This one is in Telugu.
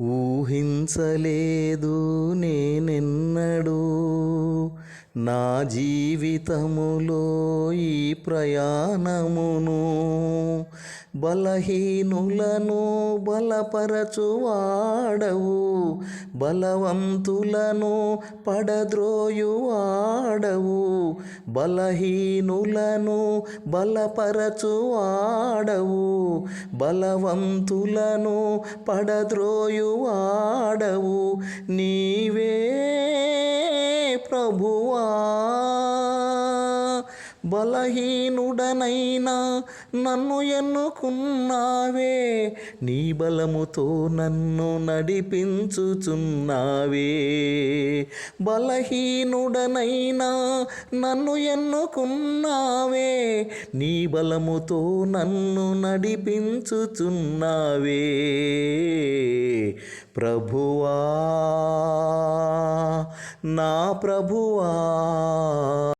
ఊహించలేదు నేనెన్నడూ. నా జీవితములో ఈ ప్రయాణమును బలహీనులను బలపరచువాడవు. బలవంతులను పడద్రోయువాడవు. బలహీనులను బలపరచువాడవు బలవంతులను పడద్రోయువాడవు నీవే ప్రభువా బలహీనుడనైనా నన్ను ఎన్నుకున్నావే. నీ బలముతో నన్ను నడిపించుచున్నావే. బలహీనుడనైనా నన్ను ఎన్నుకున్నావే? నీ బలముతో నన్ను నడిపించుచున్నావే. ప్రభువా నా ప్రభువా.